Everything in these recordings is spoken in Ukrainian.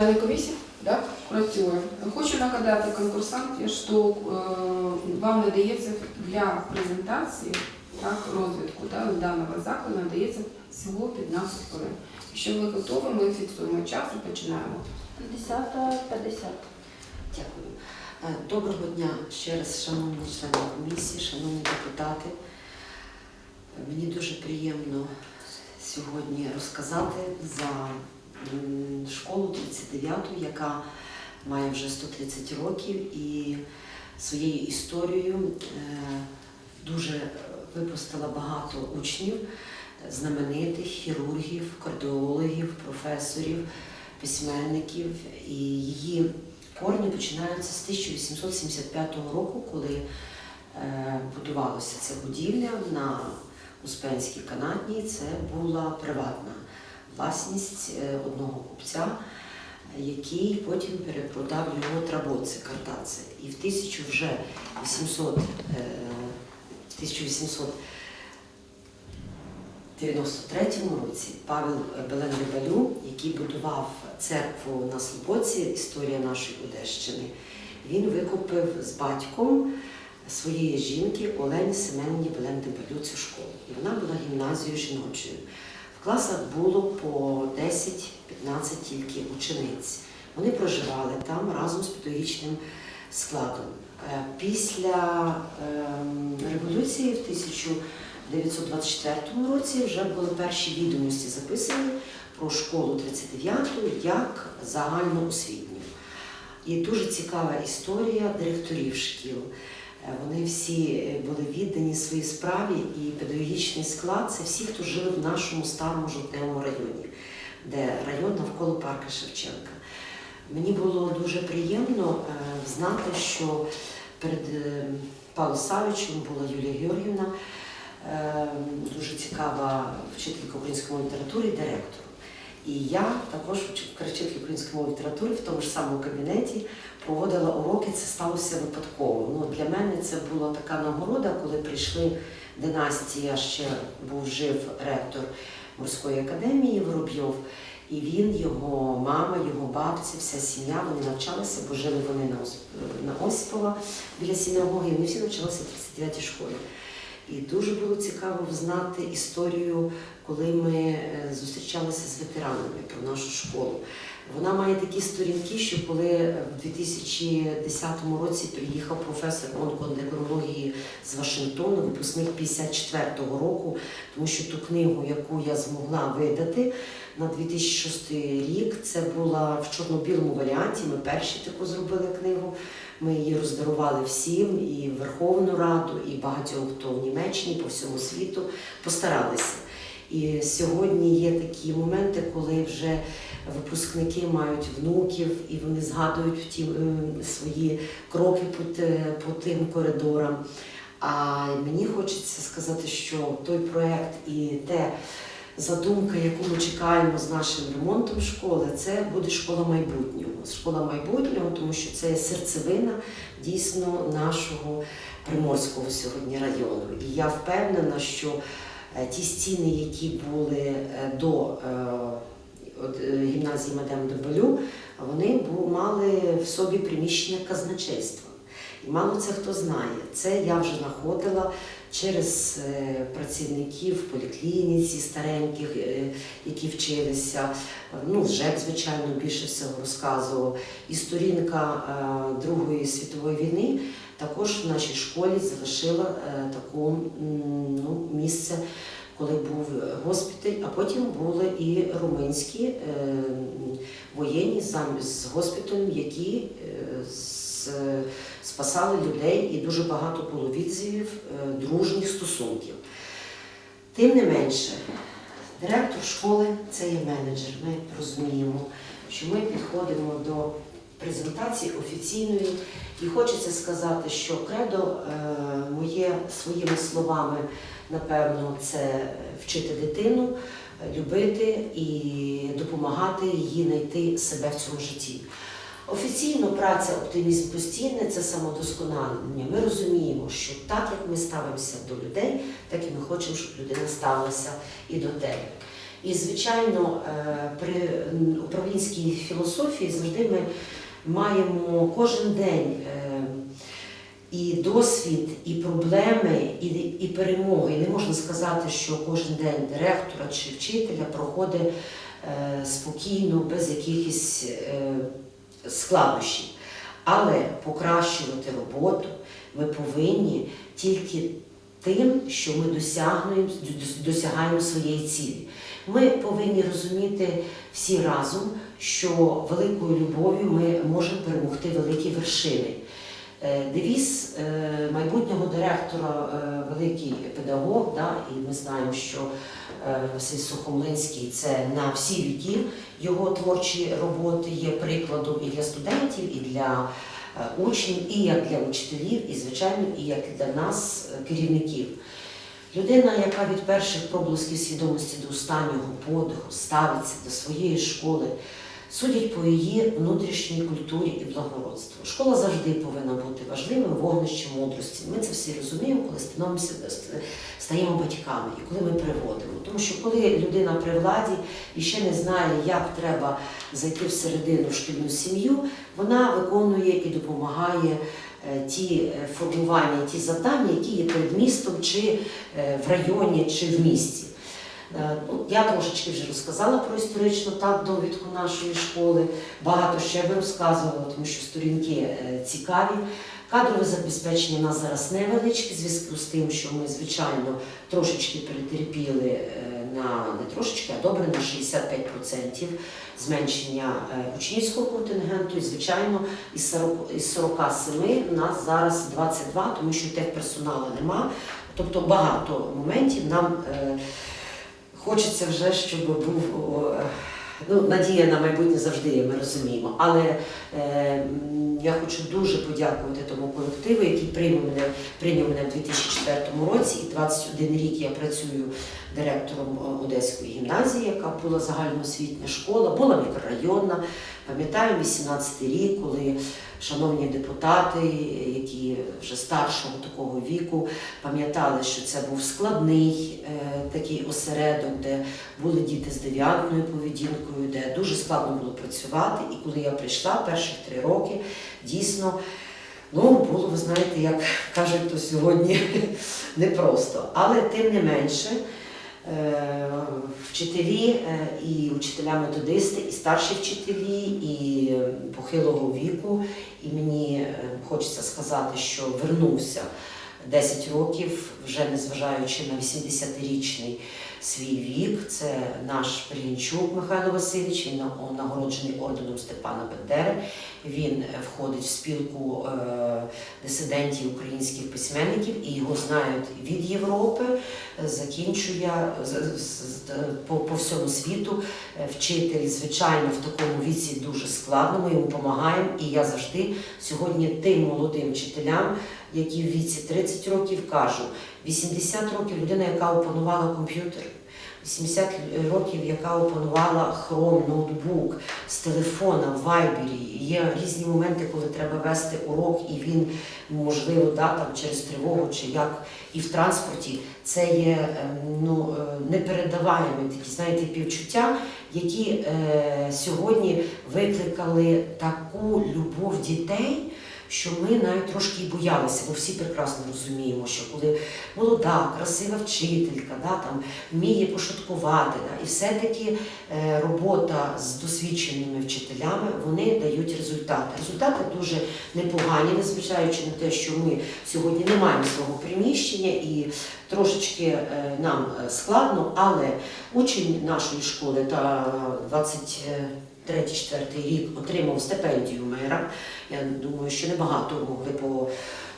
Комісії да, працює. Хочу нагадати конкурсантам, що е, вам надається для презентації так, розвитку да, даного закладу надається всього 15 хвилин. Якщо ви готові, ми фіксуємо час і починаємо. 10 50. Дякую. Е, Доброго дня ще раз, шановні члени комісії, шановні депутати. Мені дуже приємно сьогодні розказати за школу 39-ту, яка має вже 130 років і своєю історією е, дуже випустила багато учнів, знаменитих хірургів, кардіологів, професорів, письменників. І її корні починаються з 1875 року, коли е, будувалася ця будівля на Успенській канатній. Це була приватна власність е, одного купця, який потім перепродав його трабоці картаці. І в 1000 вже 800, е, 1800 93-му році Павел Белен Рибалю, який будував церкву на Слободці, історія нашої Одещини, він викупив з батьком своєї жінки Олені Семенні Белен Рибалю цю школу. І вона була гімназією жіночою. В класах було по 10-15 тільки учениць. Вони проживали там разом з педагогічним складом. Е, Після ем, революції в 1924 році вже були перші відомості записані про школу 39-ту як загальноосвітню. І дуже цікава історія директорів шкіл. Е, Вони всі е, були віддані своїй справі, і педагогічний склад це всі, хто жили в нашому старому жовтневому районі, де район навколо парка Шевченка. Мені було дуже приємно е, знати, що перед Павлом Савичем була Юлія Георгівна, дуже цікава вчителька української літератури і директор. І я також вчителька української мови літератури в тому ж самому кабінеті проводила уроки, це сталося випадково. Ну, для мене це була така нагорода, коли прийшли династія, ще був жив ректор морської академії Воробйов. І він, його мама, його бабці, вся сім'я, вони навчалися, бо жили вони на, на Осипова біля синагоги, і вони всі навчалися в 39-й школі. І дуже було цікаво знати історію, коли ми е, зустрічалися з ветеранами про нашу школу. Вона має такі сторінки, що коли в 2010 році приїхав професор онконеврології з Вашингтону, випускник 54-го року, тому що ту книгу, яку я змогла видати на 2006 рік, це була в чорно-білому варіанті. Ми перші таку зробили книгу. Ми її роздарували всім, і Верховну Раду, і багатьом, хто в Німеччині, по всьому світу постаралися. І сьогодні є такі моменти, коли вже випускники мають внуків і вони згадують ті е, свої кроки по, по тим коридорам. А мені хочеться сказати, що той проект і те задумка, яку ми чекаємо з нашим ремонтом школи, це буде школа майбутнього. Школа майбутнього, тому що це серцевина дійсно нашого приморського сьогодні району. І я впевнена, що ті стіни, які були е, до е, е, гімназії Мадем Дебалю, вони мали в собі приміщення казначейства. І мало це хто знає. Це я вже знаходила через е, працівників в поліклініці стареньких, е, які вчилися. Ну, ЖЕК, звичайно, більше всього розказував. І сторінка е, Другої світової війни також в нашій школі залишила е, таку м, ну, місце, коли був госпіталь, а потім були і румунські е, воєнні з госпіталем, які е, спасали людей, і дуже багато було відзивів е, дружніх стосунків. Тим не менше, директор школи це є менеджер. Ми розуміємо, що ми підходимо до презентації офіційної, і хочеться сказати, що кредо е, моє своїми словами, напевно, це вчити дитину, е, любити і допомагати їй знайти себе в цьому житті. Офіційно праця оптимізм постійне це самодосконалення. Ми розуміємо, що так як ми ставимося до людей, так і ми хочемо, щоб людина ставилася і до тебе. І, звичайно, е, при управлінській філософії завжди ми маємо кожен день е, і досвід, і проблеми, і, і перемоги. І не можна сказати, що кожен день директора чи вчителя проходить е, спокійно, без якихось е, складнощів. Але покращувати роботу ми повинні тільки тим, що ми досягнемо, досягаємо своєї цілі. Ми повинні розуміти всі разом, що великою любов'ю ми можемо перемогти великі вершини. Е, Девіз е, майбутнього директора, е, великий педагог, да, і ми знаємо, що Василь Сухомлинський це на всі віки його творчі роботи є прикладом і для студентів, і для учнів, і як для учителів, і звичайно, і як для нас, е, керівників. Людина, яка від перших проблисків свідомості до останнього подиху ставиться до своєї школи, судять по її внутрішній культурі і благородству. Школа завжди повинна бути важливим вогнищем мудрості. Ми це всі розуміємо, коли становимося, стаємо батьками і коли ми приводимо. Тому що коли людина при владі і ще не знає, як треба зайти всередину в шкільну сім'ю, вона виконує і допомагає е, ті е, формування, ті завдання, які є перед містом, чи е, в районі, чи в місті. Е, ну, Я трошечки вже розказала про історичну так, довідку нашої школи. Багато ще би розказувала, тому що сторінки е, цікаві. Кадрове забезпечення у нас зараз невеличке, в зв'язку з тим, що ми, звичайно, трошечки перетерпіли е, на не трошечки, а добре на 65% зменшення учнівського контингенту. І, звичайно, із 40 із 47 у нас зараз 22, тому що техперсоналу нема. Тобто багато моментів нам. Хочеться вже, щоб був ну, надія на майбутнє завжди ми розуміємо. Але е, я хочу дуже подякувати тому колективу, який прийняв мене, прийняв мене в 2004 році. І 21 рік я працюю директором е, Одеської гімназії, яка була загальноосвітня школа, була мікрорайонна. Пам'ятаю 18 рік, коли шановні депутати, які вже старшого такого віку, пам'ятали, що це був складний е, такий осередок, де були діти з девіантною поведінкою, де дуже складно було працювати. І коли я прийшла перших три роки, дійсно. Ну, було, ви знаєте, як кажуть, то сьогодні непросто. Але тим не менше, вчителі е, і учителя-методисти, і старші вчителі, і е, похилого віку. І мені е, хочеться сказати, що вернувся 10 років, вже незважаючи на 80-річний свій вік. Це наш Прянчук Михайло Васильович, він нагороджений орденом Степана Бендери. Він е, входить в спілку е, дисидентів українських письменників і його знають від Європи, закінчує по, по всьому світу. Е, Вчитель, звичайно, в такому віці дуже складно. Ми йому допомагаємо. І я завжди сьогодні тим молодим вчителям, які в віці 30 років кажу, 80 років людина, яка опанувала комп'ютер. 80 років, яка опанувала Chrome, ноутбук з телефона в Вайбері. Є різні моменти, коли треба вести урок, і він, можливо, да, там, через тривогу чи як і в транспорті. Це є ем, ну, е, непередаваємі такі, знаєте, півчуття, які е, сьогодні викликали таку любов дітей. Що ми навіть трошки і боялися, бо всі прекрасно розуміємо, що коли молода, красива вчителька, да, там, вміє пошуткувати, да, і все-таки е, робота з досвідченими вчителями вони дають результати. Результати дуже непогані, незважаючи на те, що ми сьогодні не маємо свого приміщення і трошечки е, нам е, складно, але учень нашої школи та 23-4 рік отримав стипендію мера. Я думаю, що небагато могли по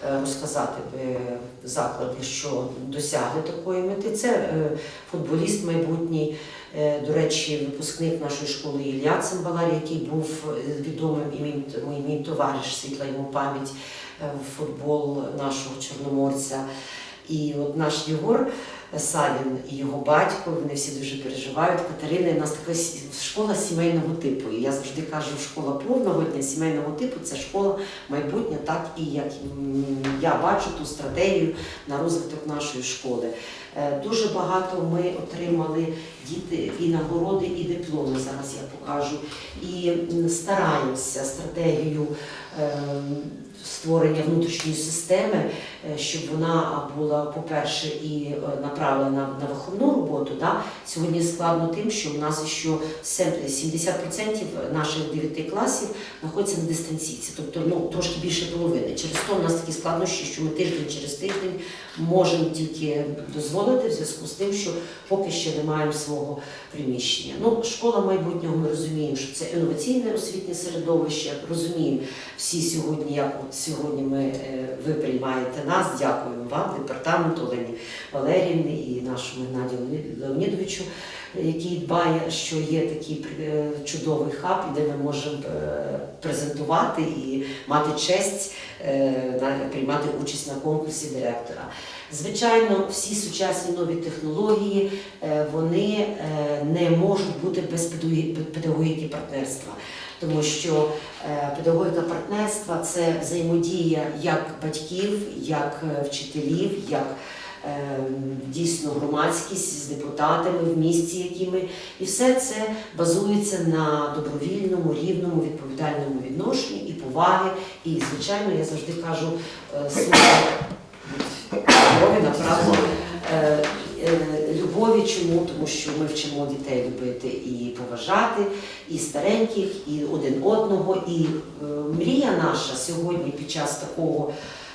е, розказати би заклади, що досягли такої мети. Це е, футболіст майбутній, е, до речі, випускник нашої школи Ілля Цимбалар, який був е, відомим і мій, мій, товариш, світла йому пам'ять е, футбол нашого чорноморця. І от наш Єгор Савін і його батько, вони всі дуже переживають. Катерина у нас така школа сімейного типу. І я завжди кажу, школа повного дня сімейного типу це школа майбутнє, так і як я бачу ту стратегію на розвиток нашої школи. Е, Дуже багато ми отримали діти і нагороди, і дипломи. Зараз я покажу. І стараємося стратегію ем, створення внутрішньої системи, е, щоб вона була, по-перше, і е, направлена на виховну роботу. Да? Сьогодні складно тим, що в нас ще сем- 70% наших 9 класів знаходяться на дистанційці, тобто ну, трошки більше половини. Через то в нас такі складнощі, що ми тиждень через тиждень можемо тільки дозволити в зв'язку з тим, що поки ще не маємо свого приміщення. Ну, школа майбутнього ми розуміємо, що це інноваційне освітнє середовище. Розуміємо всі сьогодні, як от сьогодні ми е, ви приймаєте нас. Дякуємо вам, департаменту Олені Валеріївні і нашому Геннадію Леонідовичу, який дбає, що є такий е, чудовий хаб, де ми можемо е, презентувати і мати честь приймати участь на конкурсі директора. Звичайно, всі сучасні нові технології вони не можуть бути без педагогі- педагогіки партнерства. Тому що е, педагогіка партнерства це взаємодія як батьків, як е, вчителів, як е, дійсно громадськість з депутатами в місті, які ми. І все це базується на добровільному, рівному, відповідальному відношенні і поваги. І, звичайно, я завжди кажу слово направду е. Чому? Тому що ми вчимо дітей любити і поважати, і стареньких, і один одного. І е, мрія наша сьогодні під час такого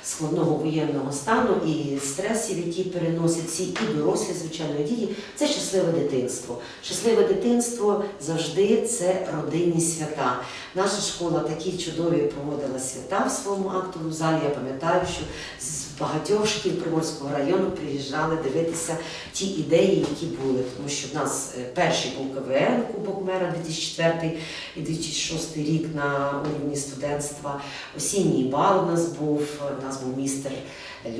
складного воєнного стану і стресів, які переносять всі і дорослі, звичайно, діти, це щасливе дитинство. Щасливе дитинство завжди це родинні свята. Наша школа такі чудові проводила свята в своєму актовому залі. Я пам'ятаю, що з багатьох шкіл Приморського району приїжджали дивитися ті ідеї, які були. Тому що в нас е, перший був КВН Кубок мера 2004 і 2006 рік на уровні студентства. Осінній бал у нас був, у нас був містер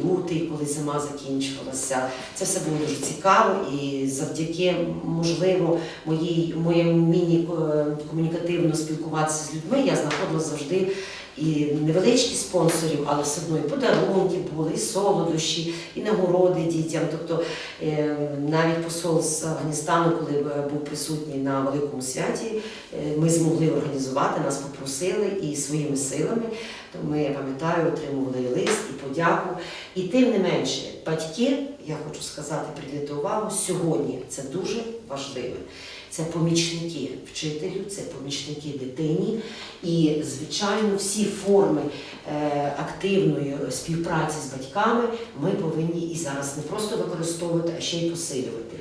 лютий, коли зима закінчувалася. Це все було дуже цікаво і завдяки, можливо, моїй моєму вмінні е, комунікативно спілкуватися з людьми, я знаходила завжди і невеличкі спонсорів, але все одно і подарунки були, і солодощі, і нагороди дітям. Тобто е, навіть посол з Афганістану, коли е, був присутній на великому святі, е, ми змогли організувати, нас попросили і своїми силами. То ми, я пам'ятаю, отримували і лист і подяку. І тим не менше, батьки, я хочу сказати, приділити увагу, сьогодні це дуже важливо. Це помічники вчителю, це помічники дитині. І, звичайно, всі форми е, активної співпраці з батьками ми повинні і зараз не просто використовувати, а ще й посилювати.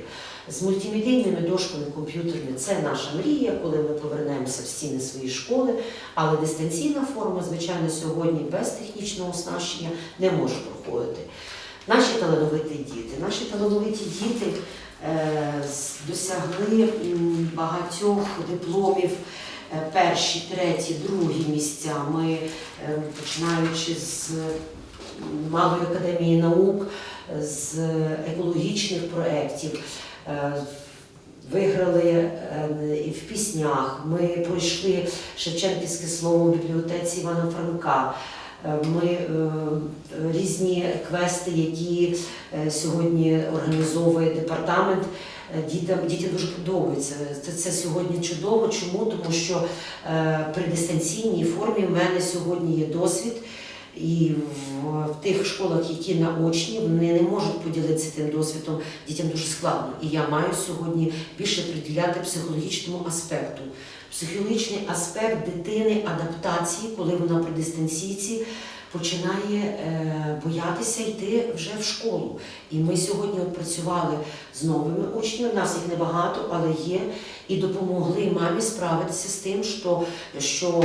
З мультимедійними дошками комп'ютерними це наша мрія, коли ми повернемося в стіни своєї школи. Але дистанційна форма, звичайно, сьогодні без технічного оснащення не може проходити. Наші талановиті діти, наші талановиті діти досягли багатьох дипломів. е, Перші, треті, другі місця. Ми, е, починаючи з Малої академії наук, з екологічних проєктів, е, виграли е, і в піснях. Ми пройшли Шевченківське слово в бібліотеці Івана Франка. Е, Ми е, різні квести, які е, сьогодні організовує департамент. Дітям, дітям дуже подобається. Це, це сьогодні чудово. Чому? Тому що е, при дистанційній формі в мене сьогодні є досвід. І в, в тих школах, які наочні, вони не можуть поділитися тим досвідом. Дітям дуже складно. І я маю сьогодні більше приділяти психологічному аспекту. Психологічний аспект дитини адаптації, коли вона при дистанційці починає е, боятися йти вже в школу. І ми сьогодні працювали з новими учнями. У нас їх небагато, але є. І допомогли мамі справитися з тим, що, що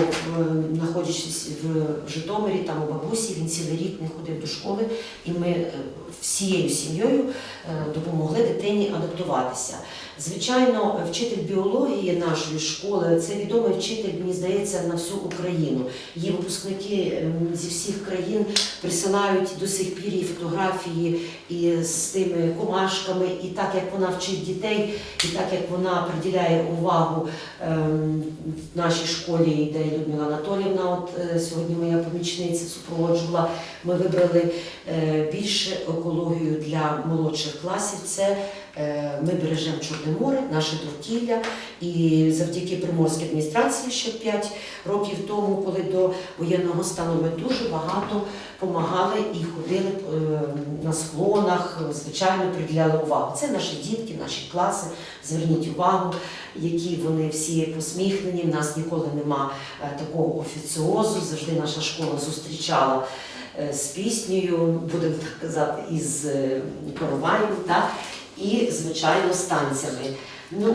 знаходячись в Житомирі, там у бабусі, він цілий рік не ходив до школи, і ми е, всією сім'єю е, допомогли дитині адаптуватися. Звичайно, вчитель біології нашої школи це відомий вчитель, мені здається, на всю Україну. Її випускники зі всіх країн присилають до сих пір її фотографії і з тими комашками, і так як вона вчить дітей, і так як вона приділяє увагу ем, в нашій школі, де Людмила Анатоліївна, от е, сьогодні моя помічниця супроводжувала. Ми вибрали е, більше екологію для молодших класів. Це ми бережемо Чорне море, наше довкілля. І завдяки приморській адміністрації ще 5 років тому, коли до воєнного стану ми дуже багато допомагали і ходили е, на склонах, звичайно, приділяли увагу. Це наші дітки, наші класи. Зверніть увагу, які вони всі посміхнені. В нас ніколи нема е, такого офіціозу. Завжди наша школа зустрічала е, з піснею, будемо так казати, із е, короваєм? І, звичайно, станціями. Ну,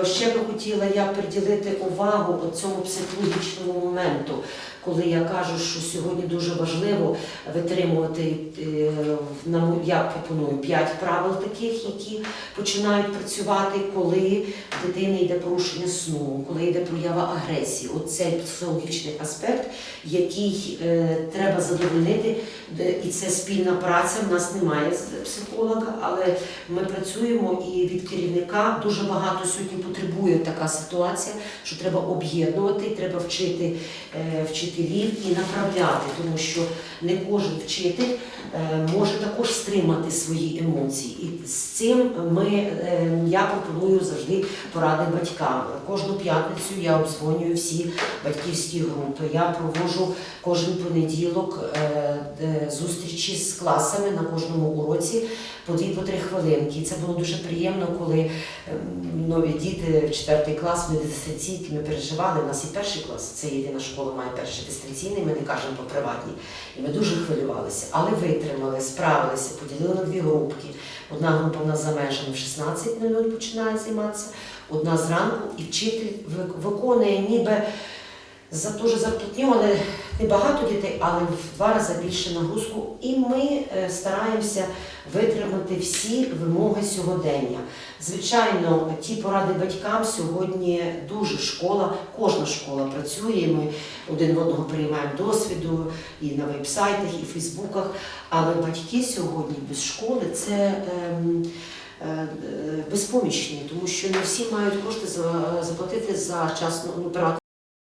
е, ще би хотіла я приділити увагу цьому психологічному моменту, коли я кажу, що сьогодні дуже важливо витримувати, е, я пропоную п'ять правил таких, які починають працювати, коли в дитини йде порушення сну, коли йде проява агресії. Оцей психологічний аспект, який е, треба задовольнити, і це спільна праця. В нас немає психолога, але ми працюємо і від керівника дуже багато сьогодні потребує така ситуація, що треба об'єднувати, треба вчити е, вчителів і направляти, тому що не кожен вчитель е, може також стримати свої емоції. І з цим ми, е, я пропоную завжди поради батькам. Кожну п'ятницю я обдзвонюю всі батьківські групи. Я проводжу кожен понеділок е, зустрічі з класами на кожному уроці по дві по хвилинки. І це було дуже приємно, коли ем, нові діти в четвертий клас ми дистанційки ми переживали. У нас і перший клас, це єдина школа має перший дистанційний, ми не кажемо по приватній. І ми дуже хвилювалися, але витримали, справилися, поділили на дві групки. Одна група в нас за межами в 16.00 починає займатися, одна зранку, і вчитель виконує ніби за ту ж зарплатню, але не багато дітей, але в два рази більше нагрузку. І ми е, стараємося витримати всі вимоги сьогодення. Звичайно, ті поради батькам сьогодні дуже школа, кожна школа працює. Ми один в одного приймаємо досвіду і на вебсайтах, і в Фейсбуках. Але батьки сьогодні без школи це. ем, е, е, Безпомічні, тому що не всі мають кошти заплатити за частну ну, приватну